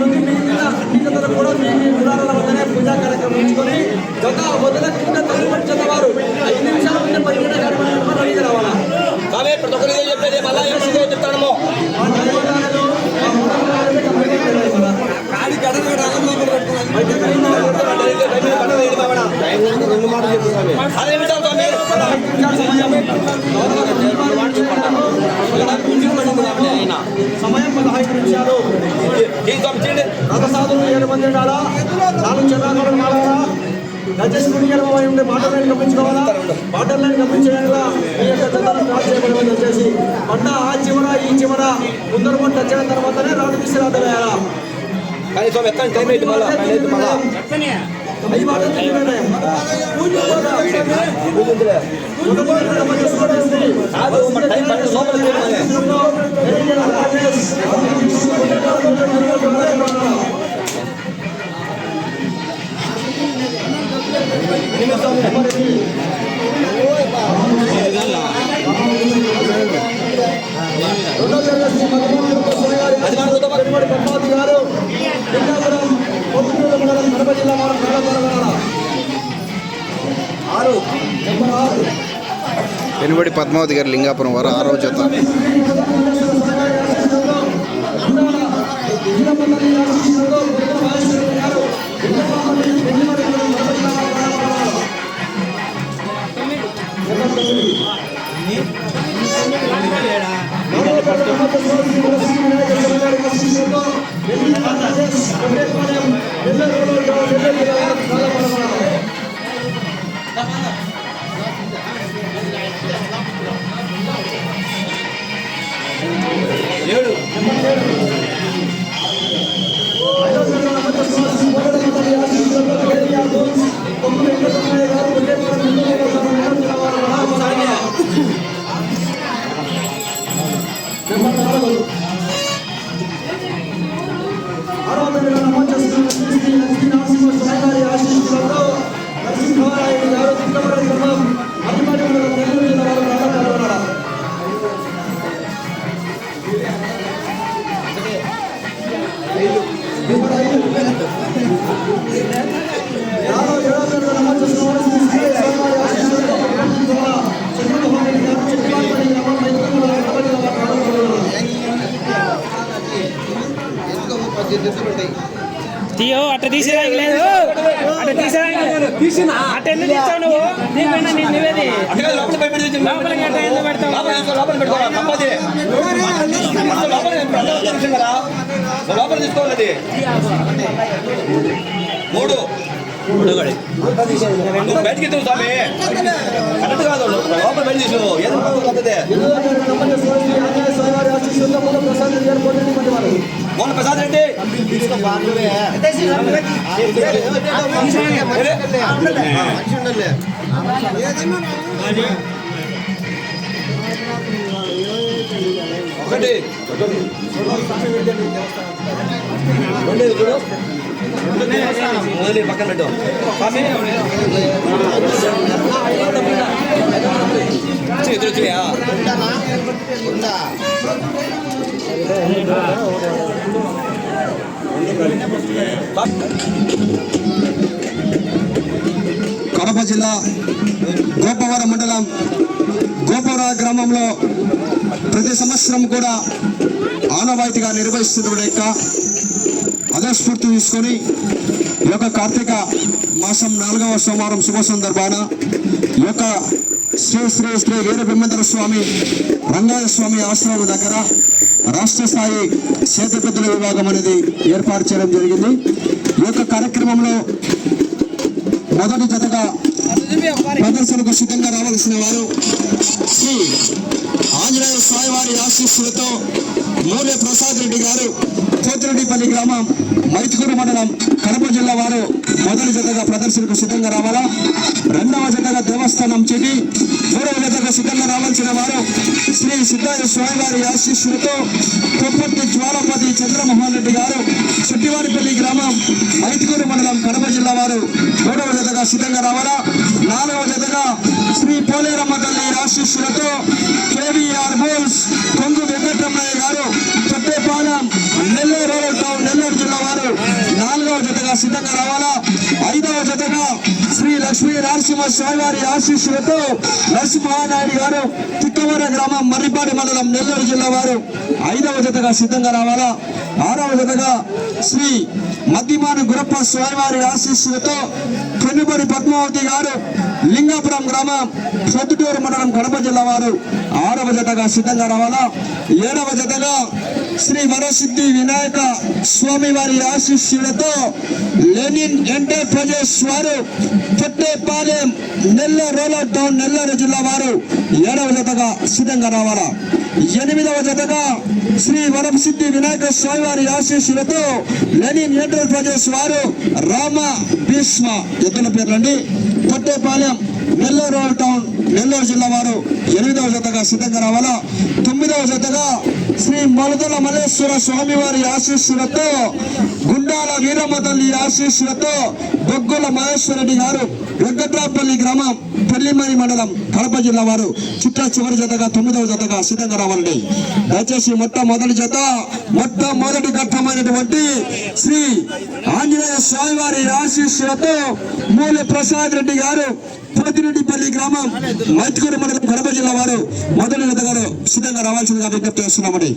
ఉంటుంది జతలు కూడా మీ మీ గుడారాల వద్దనే పూజా కార్యక్రమం ఉంచుకొని గత వదలకుండా తదుపరి జత వారు ఐదు నిమిషాల ముందే పరిగణ కార్యక్రమం రెడీగా రావాలా? స్వామి ప్రతి ఒక్కరికి చెప్పేది మళ్ళా ఏం చెప్తాము ఆ ధన్యవాదాలు ఆ మూడవదారులే కంప్లీట్ అయిపోయింది కదా. అయితే కలిగిన అదే నిమిషం స్వామి సమయం పదహైదు నిమిషాలు. ఈ స్వామి చేయండి రథసాధులు ఏడు మంది ఉండాలా? నాలుగు చంద్రాలు మారాలా దయచేసి గుడిగలమై ఉండే బాటర్లను గమనించుకోవాలా బాటర్లను గమనించడంగా మీ యొక్క జతను స్టార్ట్ చేయబడి వచ్చేసి పంట ఆ చివర ఈ చివర ముందర పంట వచ్చిన తర్వాతనే రాడు తీసి వేయాలా కానీ స్వామి ఎక్కడ టైం అయితే మళ్ళా టైం అయితే మళ్ళా ఐదు బాటలు తిరిగినాయి. కాదు మన టైం పట్టు లోపల చేయమని. పద్మావతి వెనుబడి పద్మావతి గారి లింగాపురం వారు ఆరో జత తీయో అట్ట తీసేదానికి లేదు. అట్ట తీసేదానికి తీసిన? అట్ట ఎందుకు తీస్తావు నువ్వు? నీకన్నా నేను నువ్వేది. లోపలికి అట్ట ఎందుకు పెడతావు? లోపల పెట్టుకోవాలి తప్పది లోపల లోపల తీసుకోవాలి మూడు. నువ్వు బయటికి ఎత్తువు స్వామి. కరెక్ట్ కాదు. లోపల బయట తీసు ఏదో ఒకటి. పక్కన పెట్టు. ఎదురు వచ్చినాయా కడప జిల్లా గోపవరం మండలం గోపవర గ్రామంలో ప్రతి సంవత్సరం కూడా ఆనవాయితీగా నిర్వహిస్తున్న యొక్క అదస్ఫూర్తి తీసుకొని ఈ యొక్క కార్తీక మాసం నాలుగవ సోమవారం శుభ సందర్భాన ఈ యొక్క శ్రీ శ్రీ శ్రీ వీర బ్రహ్మేంద్ర స్వామి రంగాయ స్వామి ఆశ్రమం దగ్గర రాష్ట్ర స్థాయి చేతపెద్దుల విభాగం అనేది ఏర్పాటు చేయడం జరిగింది. ఈ యొక్క కార్యక్రమంలో మొదటి జతగా ప్రదర్శనకు సిద్ధంగా రావాల్సిన వారు శ్రీ ఆంజనేయ స్వామి వారి ఆశీస్సులతో మూలే ప్రసాద్ రెడ్డి గారు కోతిరెడ్డిపల్లి గ్రామం మైతుకూరు మండలం కడప జిల్లా వారు మొదటి జతగా ప్రదర్శనకు సిద్ధంగా రావాలా? రెండవ జతగా దేవస్థానం చెడి మూడవ జతగా సిద్ధంగా రావాల్సిన వారు శ్రీ సిద్ధాయ స్వామి వారి ఆశీస్సులతో కొప్పటి జ్వాలపతి చంద్రమోహన్ రెడ్డి గారు చెట్టివారిపల్లి గ్రామం మైతుకూరు మండలం కడప జిల్లా వారు మూడవ జతగా సిద్ధంగా రావాలా? నాలుగవ జతగా శ్రీ తల్లి ఆశీస్సులతో కేవీ శ్రీ నరసింహ స్వామి వారి ఆశీస్సులతో నరసింహానాయుడు గారు తిక్కవర గ్రామం మర్రిపాటి మండలం నెల్లూరు జిల్లా వారు ఐదవ జతగా సిద్ధంగా రావాలా? ఆరవ జతగా శ్రీ మద్దిమాను గురప్ప స్వామివారి ఆశీస్సులతో పెనుబడి పద్మావతి గారు లింగాపురం గ్రామం పొద్దుటూరు మండలం కడప జిల్లా వారు ఆరవ జతగా సిద్ధంగా రావాలా? ఏడవ జతగా శ్రీ వరసిద్ధి వినాయక స్వామి వారి ఆశీస్సులతో లెనిన్ ఎంటర్ప్రైజెస్ వారు పొట్టేపాలెం నెల్లూరు రోలర్ టౌన్ నెల్లూరు జిల్లా వారు ఏడవ జతగా సిద్ధంగా రావాలా? ఎనిమిదవ జతగా శ్రీ వరసిద్ధి వినాయక స్వామి వారి ఆశీస్సులతో లెనిన్ ఎంటర్ప్రైజెస్ వారు రామ భీష్మ ఎద్దుల పేర్లండి పొట్టేపాలెం నెల్లూరు రోలర్ టౌన్ జిల్లా వారు ఎనిమిదవ జతగా సిద్ధంగా రావాలా? తొమ్మిదవ జతగా శ్రీ మలదల మల్లేశ్వర స్వామి వారి ఆశీస్సులతో గుండాల వీరమ్మ తల్లి ఆశీస్సులతో బొగ్గుల మహేశ్వరరెడ్డి గారు వెంకట్రాపల్లి గ్రామం పెళ్ళిమరి మండలం కడప జిల్లా వారు చిట్టా చివరి జతగా తొమ్మిదవ జతగా సిద్ధంగా రావాలండి. దయచేసి మొట్టమొదటి జత మొట్టమొదటి ఘట్టమైనటువంటి శ్రీ ఆంజనేయ స్వామివారి ఆశీస్సులతో మూల ప్రసాద్ రెడ్డి గారు పోతిరెడ్డిపల్లి గ్రామం మైత్కూరు మండలం కడప జిల్లా వారు మొదటి గారు సిద్ధంగా రావాల్సిందిగా విజ్ఞప్తి చేస్తున్నామండి.